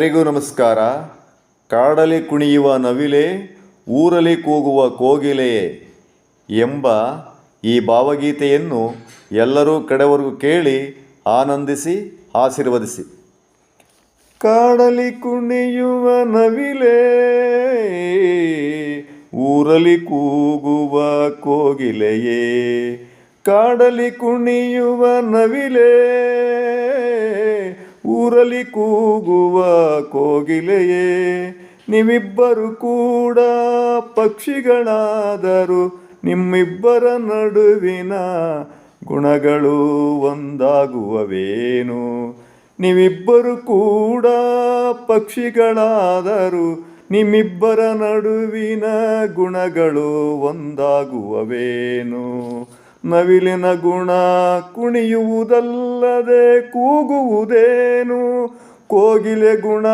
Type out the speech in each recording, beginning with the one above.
ಎಲ್ಲರಿಗೂ ನಮಸ್ಕಾರ. ಕಾಡಲಿ ಕುಣಿಯುವ ನವಿಲೆ ಊರಲಿ ಕೂಗುವ ಕೋಗಿಲೆಯೇ ಎಂಬ ಈ ಭಾವಗೀತೆಯನ್ನು ಎಲ್ಲರೂ ಕಡೆವರೆಗೂ ಕೇಳಿ ಆನಂದಿಸಿ, ಆಶೀರ್ವದಿಸಿ. ಕಾಡಲಿ ಕುಣಿಯುವ ನವಿಲೆ ಊರಲಿ ಕೂಗುವ ಕೋಗಿಲೆಯೇ, ಕಾಡಲಿ ಕುಣಿಯುವ ನವಿಲೆ ಊರಲಿ ಕೂಗುವ ಕೋಗಿಲೆಯೇ, ನಿಮ್ಮಿಬ್ಬರು ಕೂಡ ಪಕ್ಷಿಗಳಾದರೂ. ನಿಮ್ಮಿಬ್ಬರ ನಡುವಿನ ಗುಣಗಳು ಒಂದಾಗುವವೇನು? ನೀವಿಬ್ಬರು ಕೂಡ ಪಕ್ಷಿಗಳಾದರೂ. ನಿಮ್ಮಿಬ್ಬರ ನಡುವಿನ ಗುಣಗಳು ಒಂದಾಗುವವೇನು? ನವಿಲಿನ ಗುಣ ಕುಣಿಯುವುದಲ್ಲದೆ ಕೂಗುವುದೇನು? ಕೋಗಿಲೆ ಗುಣ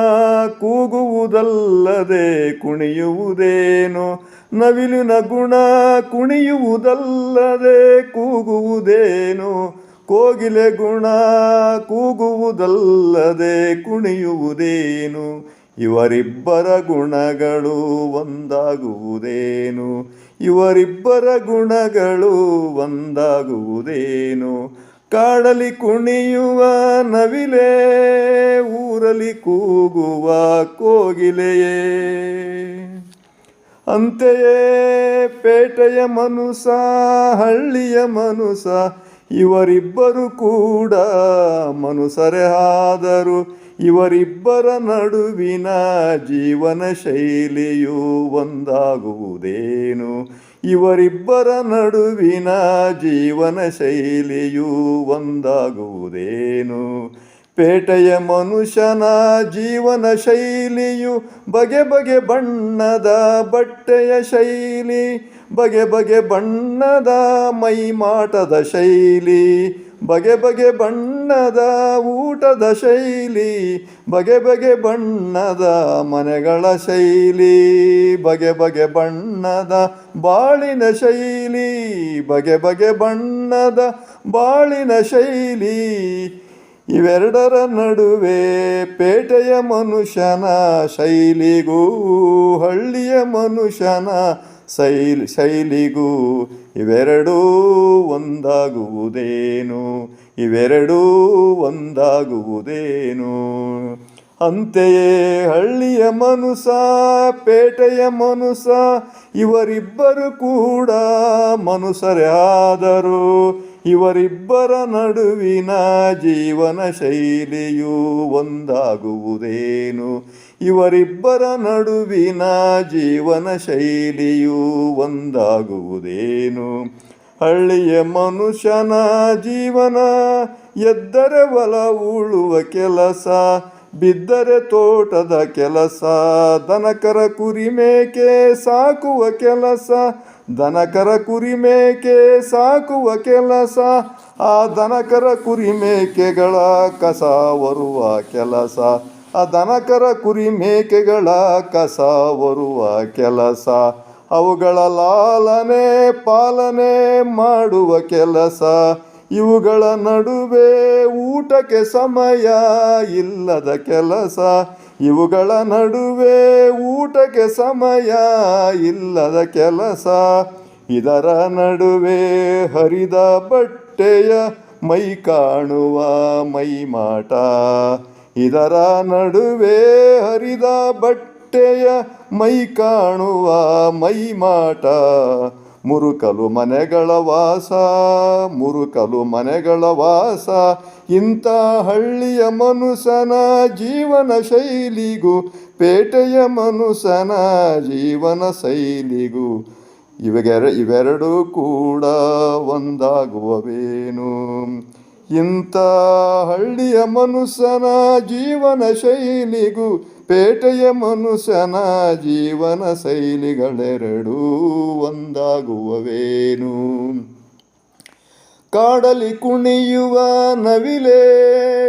ಕೂಗುವುದಲ್ಲದೆ ಕುಣಿಯುವುದೇನು? ನವಿಲಿನ ಗುಣ ಕುಣಿಯುವುದಲ್ಲದೆ ಕೂಗುವುದೇನು? ಕೋಗಿಲೆ ಗುಣ ಕೂಗುವುದಲ್ಲದೆ ಕುಣಿಯುವುದೇನು? ಇವರಿಬ್ಬರ ಗುಣಗಳು ಒಂದಾಗುವುದೇನು? ಇವರಿಬ್ಬರ ಗುಣಗಳು ಒಂದಾಗುವುದೇನು? ಕಾಡಲಿ ಕುಣಿಯುವ ನವಿಲೆ ಊರಲಿ ಕೂಗುವ ಕೋಗಿಲೆಯೇ? ಅಂತೆಯೇ ಪೇಟೆಯ ಮನುಸ, ಹಳ್ಳಿಯ ಮನುಸ, ಇವರಿಬ್ಬರು ಕೂಡ ಮನುಸರೇ ಆದರು. ಇವರಿಬ್ಬರ ನಡುವಿನ ಜೀವನ ಶೈಲಿಯು ಒಂದಾಗುವುದೇನು? ಇವರಿಬ್ಬರ ನಡುವಿನ ಜೀವನ ಶೈಲಿಯು ಒಂದಾಗುವುದೇನು? ಪೇಟೆಯ ಮನುಷ್ಯನ ಜೀವನ ಶೈಲಿಯು ಬಗೆ ಬಗೆ ಬಣ್ಣದ ಬಟ್ಟೆಯ ಶೈಲಿ, ಬಗೆ ಬಗೆ ಬಣ್ಣದ ಮೈಮಾಟದ ಶೈಲಿ ಬಗೆ ಬಗೆ ಬಣ್ಣದ ಊಟದ ಶೈಲಿ, ಬಗೆ ಬಗೆ ಬಣ್ಣದ ಮನೆಗಳ ಶೈಲಿ, ಬಗೆ ಬಗೆ ಬಣ್ಣದ ಬಾಳಿನ ಶೈಲಿ, ಬಗೆ ಬಗೆ ಬಣ್ಣದ ಬಾಳಿನ ಶೈಲಿ. ಇವೆರಡರ ನಡುವೆ ಪೇಟೆಯ ಮನುಷ್ಯನ ಶೈಲಿಗೂ ಹಳ್ಳಿಯ ಮನುಷ್ಯನ ಶೈಲಿ ಶೈಲಿಗೂ ಇವೆರಡೂ ಒಂದಾಗುವುದೇನು? ಇವೆರಡೂ ಒಂದಾಗುವುದೇನು? ಅಂತೆಯೇ ಹಳ್ಳಿಯ ಮನುಸ ಪೇಟೆಯ ಮನುಸ ಇವರಿಬ್ಬರು ಕೂಡ ಮನುಸರೇ ಆದರು. ಇವರಿಬ್ಬರ ನಡುವಿನ ಜೀವನ ಶೈಲಿಯು ಒಂದಾಗುವುದೇನು? ಇವರಿಬ್ಬರ ನಡುವಿನ ಜೀವನ ಶೈಲಿಯು ಒಂದಾಗುವುದೇನು? ಹಳ್ಳಿಯ ಮನುಷ್ಯನ ಜೀವನ, ಎದ್ದರೆ ಒಲ ಉಳುವ ಕೆಲಸ, ಬಿದ್ದರೆ ತೋಟದ ಕೆಲಸ, ದನಕರ ಕುರಿ ಮೇಕೆ ಸಾಕುವ ಕೆಲಸ ದನಕರ ಕುರಿ ಮೇಕೆ ಸಾಕುವ ಕೆಲಸ, ಆ ದನಕರ ಕುರಿ ಮೇಕೆಗಳ ಕಸ ಬರುವ ಕೆಲಸ, ಆ ದನಕರ ಕುರಿ ಮೇಕೆಗಳ ಕಸ ಬರುವ ಕೆಲಸ, ಅವುಗಳ ಲಾಲನೆ ಪಾಲನೆ ಮಾಡುವ ಕೆಲಸ, ಇವುಗಳ ನಡುವೆ ಊಟಕ್ಕೆ ಸಮಯ ಇಲ್ಲದ ಕೆಲಸ ಇವುಗಳ ನಡುವೆ ಊಟಕ್ಕೆ ಸಮಯ ಇಲ್ಲದ ಕೆಲಸ. ಇದರ ನಡುವೆ ಹರಿದ ಬಟ್ಟೆಯ ಮೈ ಕಾಣುವ ಮೈಮಾಟ ಇದರ ನಡುವೆ ಹರಿದ ಬಟ್ಟೆಯ ಮೈ ಕಾಣುವ ಮೈಮಾಟ ಮುರುಕಲು ಮನೆಗಳ ವಾಸ, ಮುರುಕಲು ಮನೆಗಳ ವಾಸ. ಇಂಥ ಹಳ್ಳಿಯ ಮನುಷ್ಯನ ಜೀವನ ಶೈಲಿಗೂ, ಪೇಟೆಯ ಮನುಷ್ಯನ ಜೀವನ ಶೈಲಿಗೂ ಇವೆರ ಇವೆರಡೂ ಕೂಡ ಒಂದಾಗುವವೇನು? ಇಂಥ ಹಳ್ಳಿಯ ಮನುಷ್ಯನ ಜೀವನ ಶೈಲಿಗೂ ಪೇಟೆಯ ಮನುಷ್ಯನ ಜೀವನ ಶೈಲಿಗಳೆರಡೂ ಒಂದಾಗುವವೇನು? ಕಾಡಲಿ ಕುಣಿಯುವ ನವಿಲೆ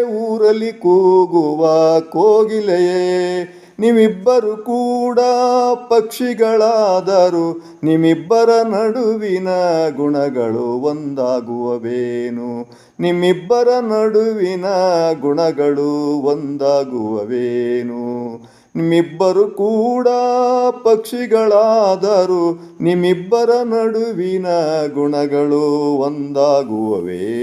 ಊರಲಿ ಕೂಗುವ ಕೋಗಿಲೆಯೇ ನಿಮ್ಮಿಬ್ಬರು ಕೂಡ ಪಕ್ಷಿಗಳಾದರು ನಿಮ್ಮಿಬ್ಬರ ನಡುವಿನ ಗುಣಗಳು ಒಂದಾಗುವವೇನು? ನಿಮ್ಮಿಬ್ಬರ ನಡುವಿನ ಗುಣಗಳು ಒಂದಾಗುವವೇನು? ನಿಮ್ಮಿಬ್ಬರು ಕೂಡ ಪಕ್ಷಿಗಳಾದರು ನಿಮ್ಮಿಬ್ಬರ ನಡುವಿನ ಗುಣಗಳು ಒಂದಾಗುವವೇನು?